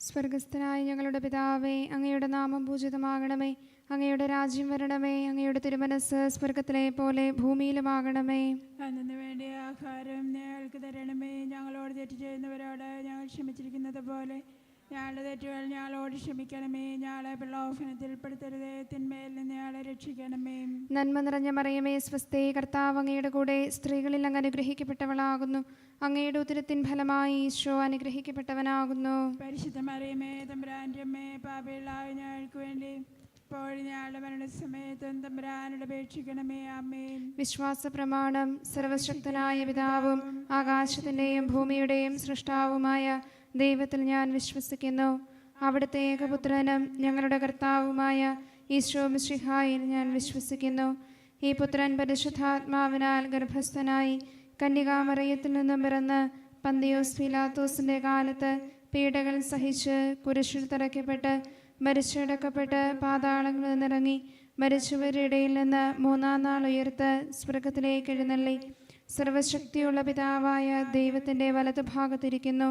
സ്വർഗസ്ഥനായ ഞങ്ങളുടെ പിതാവേ അങ്ങയുടെ നാമം പൂജിതമാകണമേ. അങ്ങയുടെ രാജ്യം വരണമേ. അങ്ങയുടെ തിരുമനസ് സ്വർഗത്തിലെ പോലെ ഭൂമിയിലുമാകണമേ. അന്നു വേണ്ടിയ ആഹാരം ഞങ്ങൾക്ക് തരണമേ. ഞങ്ങളോട് തെറ്റ് ചെയ്യുന്നവരോട് ഞങ്ങൾ ക്ഷമിച്ചിരിക്കുന്നത് പോലെ ഞങ്ങളുടെ തെറ്റുകൾ ഞങ്ങളോട് ക്ഷമിക്കണമേ. ഞങ്ങളെ പിള്ളോഫനത്തിൽ പെടുത്തരുതേ. തിന്മയിൽ നിന്ന് ഞങ്ങളെ രക്ഷിക്കണമേ. നന്മ നിറഞ്ഞ മറിയമേ സ്വസ്ഥേ കർത്താവ് അങ്ങയുടെ കൂടെ സ്ത്രീകളിൽ അങ്ങ് അനുഗ്രഹിക്കപ്പെട്ടവളാകുന്നു. അങ്ങയുടെ ഉദരത്തിൻ ഫലമായി ഈശോ അനുഗ്രഹിക്കപ്പെട്ടവനാകുന്നു. പരിശുദ്ധ മറിയമേ തമ്പുരാന്റെ അമ്മേ പാപയിലായ ഞങ്ങൾക്ക് വേണ്ടി ഇപ്പോൾ ഞങ്ങളുടെ മരണസമയത്തും തമ്പുരാനോട് അപേക്ഷിക്കണമേ. അമ്മേൻ വിശ്വാസ പ്രമാണം സർവശക്തനായ പിതാവും ആകാശത്തിന്റെയും ഭൂമിയുടെയും സൃഷ്ടാവുമായ ദൈവത്തിൽ ഞാൻ വിശ്വസിക്കുന്നു. അവിടുത്തെ ഏകപുത്രനും ഞങ്ങളുടെ കർത്താവുമായ ഈശോ മിശിഹായിൽ ഞാൻ വിശ്വസിക്കുന്നു. ഈ പുത്രൻ പരിശുദ്ധാത്മാവിനാൽ ഗർഭസ്ഥനായി കന്യകാമറയത്തിൽ നിന്നും പിറന്ന് പന്തിയോസ് ഫിലാത്തോസിന്റെ കാലത്ത് പീഡകൾ സഹിച്ച് കുരിശിൽ തറയ്ക്കപ്പെട്ട് മരിച്ചടക്കപ്പെട്ട് പാതാളങ്ങളിൽ നിന്നിറങ്ങി മരിച്ചവരിടയിൽ നിന്ന് മൂന്നാം നാൾ ഉയർത്ത് സ്വർഗത്തിലേക്ക് എഴുന്നള്ളി. സർവശക്തിയുള്ള പിതാവായ ദൈവത്തിന്റെ വലതുഭാഗത്തിരിക്കുന്നു.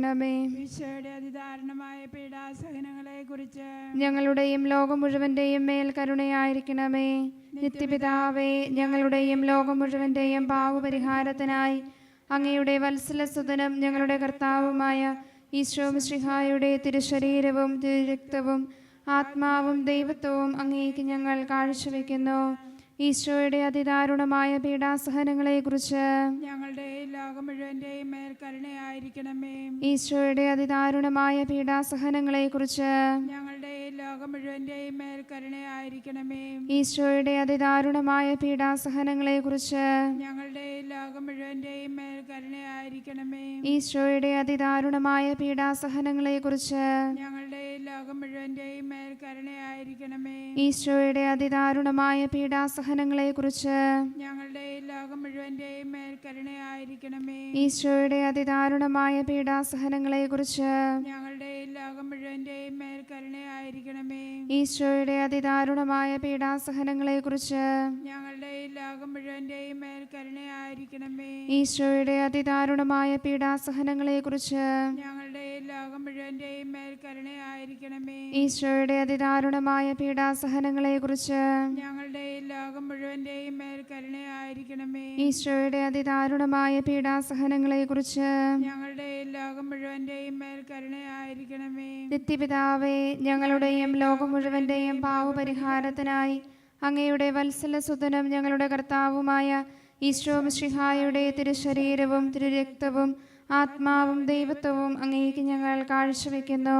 കരുണയായിരിക്കണമേ ഈശോയുടെ അതിദാരുണമായ പീഡാസഹനങ്ങളെ കുറിച്ച് ഞങ്ങളുടെയും ലോകം മുഴുവന്റെയും മേൽ കരുണയായിരിക്കണമേ. നിത്യപിതാവേ ഞങ്ങളുടെയും ലോകം മുഴുവന്റെയും പാവപരിഹാരത്തിനായി അങ്ങയുടെ വത്സലസുതനും ഞങ്ങളുടെ കർത്താവുമായ ഈശോ ശ്രീഹായുടെ തിരുശരീരവും തിരുരക്തവും ആത്മാവും ദൈവത്വവും അങ്ങേക്ക് ഞങ്ങൾ കാഴ്ചവെക്കുന്നു. ഈശോയുടെ അതിദാരുണമായ പീഡാസഹനങ്ങളെക്കുറിച്ച്. ഞങ്ങളുടെ ലോകം മുഴുവന്റെയും മേൽ കരുണയായിരിക്കണമേ ഈശോയുടെ അതിദാരുണമായ പീഡാസഹനങ്ങളെക്കുറിച്ച്. ഞങ്ങളുടെ ലോകം മുഴുവന്റെയും മേൽ കരുണയായിരിക്കണമേ ഈശോയുടെ അതിദാരുണമായ പീഡാസഹനങ്ങളെക്കുറിച്ച്. ഞങ്ങളുടെ ലോകം മുഴുവന്റെയും മേൽ കരുണയായിരിക്കണമേ ഈശോയുടെ അതിദാരുണമായ പീഡാസഹനങ്ങളെക്കുറിച്ച്. ഞങ്ങളുടെ ലോകം മുഴുവന്റെയും മേൽ കരുണയായിരിക്കണമേ ഈശോയുടെ അതിദാരുണമായ പീഡാസഹനങ്ങളെക്കുറിച്ച് ഞങ്ങളുടെ ലോകം മുഴുവന്റെയും മേൽ കരുണയായിരിക്കണമേ. ഈശോയുടെ അതിദാരുണമായ പീഡാസഹനങ്ങളെക്കുറിച്ച് ഞങ്ങളുടെ ലോകം മുഴുവന്റെയും മേൽ കരുണയായിരിക്കണമേ. ഈശോയുടെ അതിദാരുണമായ പീഡാസഹനങ്ങളെക്കുറിച്ച് ഞങ്ങളുടെ ലോകം മുഴുവന്റെയും മേൽ കരുണയായിരിക്കണമേ. ഈശോയുടെ അതിദാരുണമായ പീഡാസഹനങ്ങളെക്കുറിച്ച് ഞങ്ങളുടെ ലോകം മുഴുവന്റെയും മേൽ കരുണയായിരിക്കണമേ. ഈശോയുടെ അതിദാരുണമായ പീഡാസഹനങ്ങളെക്കുറിച്ച് ഞങ്ങളുടെ ലോകം മുഴുവന്റെയും മേൽ കരുണയായിരിക്കണമേ. ഈശോയുടെ അതിദാരുണമായ പീഡാസഹനങ്ങളെക്കുറിച്ച് ഞങ്ങളുടെ ലോകം മുഴുവന്റെയും മേൽ കരുണയായിരിക്കണമേ. നിത്യപിതാവേ ഞങ്ങളുടെയും ലോകം മുഴുവന്റെയും പാവപരിഹാരത്തിനായി അങ്ങയുടെ വത്സല സുതനം ഞങ്ങളുടെ കർത്താവുമായ ഈശോ മിശിഹായുടെ തിരുശരീരവും തിരുരക്തവും ആത്മാവും ദൈവത്വവും അങ്ങേക്ക് ഞങ്ങൾ കാഴ്ചവെക്കുന്നു.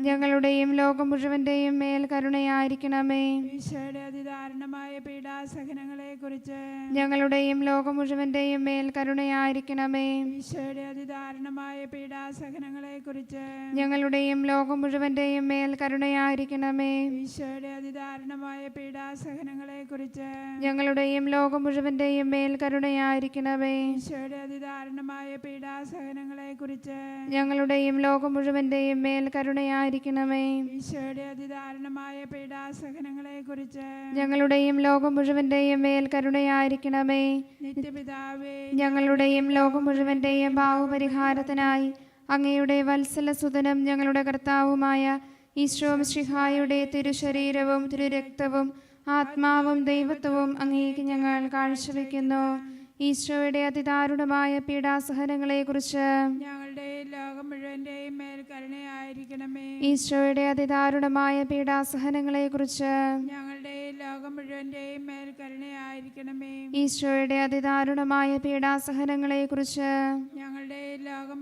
ഞങ്ങളുടെയും ലോകം മുഴുവന്റെയും മേൽ കരുണയായിരിക്കണമേ. ഈശോയുടെ അതിദാരുണമായ പീഡാസഹനങ്ങളെ കുറിച്ച്. ഞങ്ങളുടെയും ലോകം മുഴുവന്റെയും മേൽ കരുണയായിരിക്കണമേ. ഈശോയുടെ അതിദാരുണമായ പീഡാസഹനങ്ങളെ കുറിച്ച്. ഞങ്ങളുടെയും ലോകം മുഴുവന്റെയും മേൽ കരുണയായിരിക്കണമേ. ഈശോയുടെ അതിദാരുണമായ പീഡാസഹനങ്ങളെ കുറിച്ച്. ഞങ്ങളുടെയും ലോകം മുഴുവന്റെയും മേൽ കരുണയായിരിക്കണമേ. ഈശോയുടെ അതിദാരുണമായ പീഡാസഹനങ്ങളെ കുറിച്ച്. ഞങ്ങളുടെയും ലോകം മുഴുവന്റെയും മേൽ കരുണയായിരിക്കണമേ. ഈശോയുടെ അതിദാരുണമായ പീഡാസഹനങ്ങളെക്കുറിച്ച് ഞങ്ങളുടെയും ലോകം മുഴുവന്റെയും മേൽ കരുണയായിരിക്കണമേ. നിത്യപിതാവേ ഞങ്ങളുടെയും ലോകം മുഴുവന്റെയും ഭാവപരിഹാരത്തിനായി അങ്ങയുടെ വത്സലസുതനം ഞങ്ങളുടെ കർത്താവുമായ ഈശോ മിശിഹായുടെ തിരുശരീരവും തിരുരക്തവും ആത്മാവും ദൈവത്വവും അങ്ങേക്ക് ഞങ്ങൾ കാഴ്ചവെക്കുന്നു. ഈശോയുടെ അതിദാരുണമായ പീഡാസഹനങ്ങളെക്കുറിച്ച് ലോകം മുഴുവന്റെയും മേൽ കരുണയായിരിക്കണമേ. ഈശോയുടെ അതിദാരുണമായ പീഡാസഹനങ്ങളെക്കുറിച്ച് ഞങ്ങളുടെ ലോകം മേൽ കരുണയായിരിക്കണമേ. ഈശോയുടെ അതിദാരുണമായ പീഡാസഹനങ്ങളെ കുറിച്ച് ഞങ്ങളുടെ ലോകം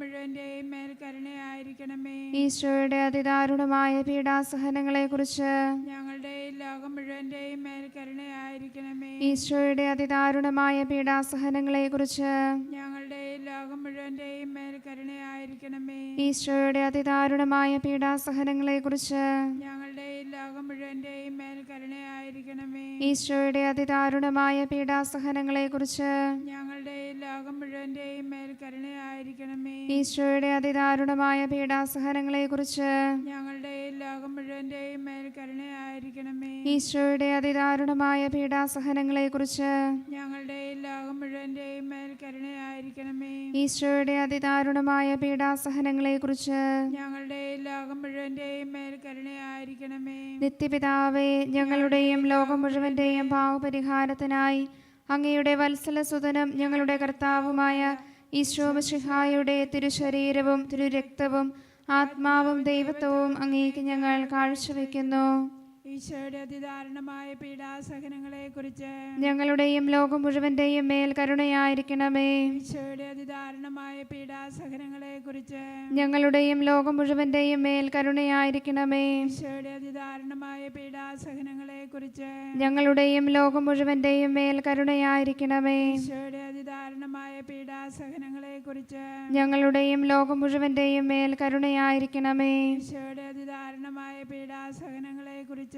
മേൽ കരുണയായിരിക്കണമേ. ഈശോയുടെ അതിദാരുണമായ പീഡാസഹനങ്ങളെക്കുറിച്ച് ഞങ്ങളുടെ ലോകം മുഴുവന്റെയും മേൽ കരുണയായിരിക്കണമേ. ഈശോയുടെ അതിദാരുണമായ പീഡാസഹനങ്ങളെ കുറിച്ച് ഞങ്ങളുടെ ലോകം മുഴുവന്റെയും മേൽ കരുണയായിരിക്കണമേ. ഈശോയുടെ അതിദാരുണമായ പീഡാസഹനങ്ങളെ കുറിച്ച് ഞങ്ങളുടെ ലോകം മുഴുവന്റെയും മേൽ കരുണയായിരിക്കണമേ. ഈശോയുടെ അതിദാരുണമായ പീഡാസഹനങ്ങളെക്കുറിച്ച് ഞങ്ങളുടെ ലോകം മുഴുവന്റെയും മേൽ കരുണയായിരിക്കണമേ. ഈശോയുടെ അതിദാരുണമായ പീഡാസഹനങ്ങളെക്കുറിച്ച് ഞങ്ങളുടെ ലോകം മുഴുവന്റെയും മേൽ കരുണയായിരിക്കണമേ. ഈശോയുടെ അതിദാരുണമായ പീഡാസഹനങ്ങളെക്കുറിച്ച് ഞങ്ങളുടെ ലോകം മുഴുവന്റെയും മേൽ കരുണയായിരിക്കണമേ. ഈശോയുടെ അതിദാരുണമായ പീഡാസഹനങ്ങളെക്കുറിച്ച് ഞങ്ങളുടെ ലോകം മുഴുവന്റെയും മേൽ കരുണയായിരിക്കണമേ. നിത്യപിതാവേ ഞങ്ങളുടെയും ലോകം മുഴുവന്റെയും പാവപരിഹാരത്തിനായി അങ്ങയുടെ വത്സലസുതനും ഞങ്ങളുടെ കർത്താവുമായ ഈശോ മിശിഹായുടെ തിരുശരീരവും തിരുരക്തവും ആത്മാവും ദൈവത്വവും അങ്ങേക്ക് ഞങ്ങൾ കാഴ്ചവെക്കുന്നു. ഈശോയുടെ അതിദാരുണമായ പീഡാസഹനങ്ങളെക്കുറിച്ച് ഞങ്ങളുടെയും ലോകം മുഴുവന്റെയും മേൽ കരുണയായിരിക്കണമേ. ഈശോയുടെ അതിദാരുണമായ പീഡാസഹനങ്ങളെക്കുറിച്ച് ഞങ്ങളുടെയും ലോകം മുഴുവന്റെയും മേൽ കരുണയായിരിക്കണമേ. ഈശോയുടെ അതിദാരുണമായ പീഡാസഹനങ്ങളെക്കുറിച്ച് ഞങ്ങളുടെയും ലോകം മുഴുവന്റെയും മേൽ കരുണയായിരിക്കണമേ. ഈശോയുടെ അതിദാരുണമായ പീഡാസഹനങ്ങളെക്കുറിച്ച് ഞങ്ങളുടെയും ലോകം മുഴുവന്റെയും മേൽ കരുണയായിരിക്കണമേ. ഈശോയുടെ അതിദാരുണമായ പീഡാസഹനങ്ങളെക്കുറിച്ച്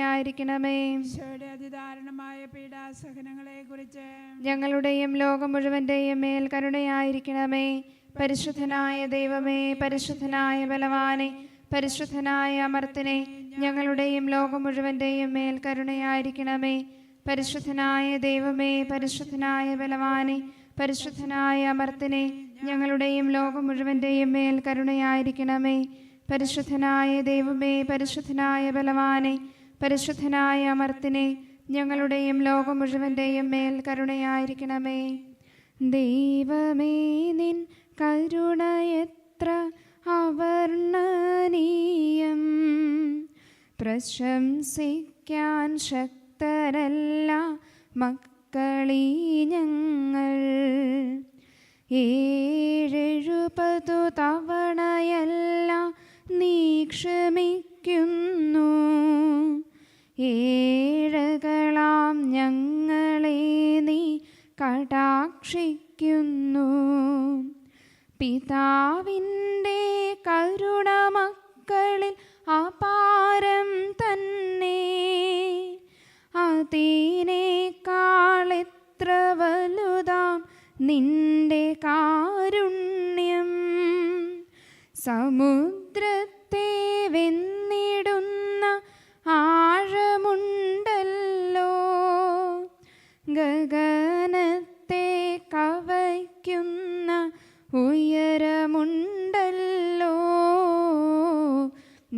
കരുണയായിരിക്കണമേ പീഡാസഹനങ്ങളെക്കുറിച്ച് ഞങ്ങളുടെയും ലോകം മുഴുവന്റെയും മേൽ കരുണയായിരിക്കണമേ. പരിശുദ്ധനായ ദൈവമേ പരിശുദ്ധനായ ബലവാനെ പരിശുദ്ധനായ അമർത്തിനെ ഞങ്ങളുടെയും ലോകം മുഴുവന്റെയും മേൽ കരുണയായിരിക്കണമേ. പരിശുദ്ധനായ ദൈവമേ പരിശുദ്ധനായ ബലവാനെ പരിശുദ്ധനായ അമർത്തിനെ ഞങ്ങളുടെയും ലോകം മുഴുവന്റെയും മേൽ കരുണയായിരിക്കണമേ. പരിശുദ്ധനായ ദൈവമേ പരിശുദ്ധനായ ബലവാനെ പരിശുദ്ധനായ അമർത്തിനെ ഞങ്ങളുടെയും ലോകം മുഴുവന്റെയും മേൽ കരുണയായിരിക്കണമേ. ദൈവമേ നിൻ കരുണയത്ര അവർണനീയം പ്രശംസിക്കാൻ ശക്തരല്ല മക്കളീ ഞങ്ങൾ. ഏഴെഴുപതു തവണയല്ല നീ ക്ഷമിക്കുന്നു. ഏഴകളാം ഞങ്ങളെ നീ കടാക്ഷിക്കുന്നു. പിതാവിന്റെ കരുണ മക്കളിൽ അപാരം തന്നെ. അതിനേക്കാളെത്ര വലുതാം നിന്റെ കാരുണ്യം. സമുദ്രത്തിൽ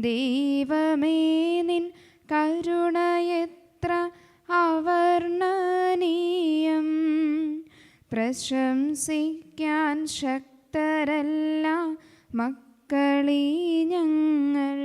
ദൈവമേ നിൻ കരുണയെത്ര അവർണനീയം പ്രശംസിക്കാൻ ശക്തരല്ല മക്കളീ ഞങ്ങൾ.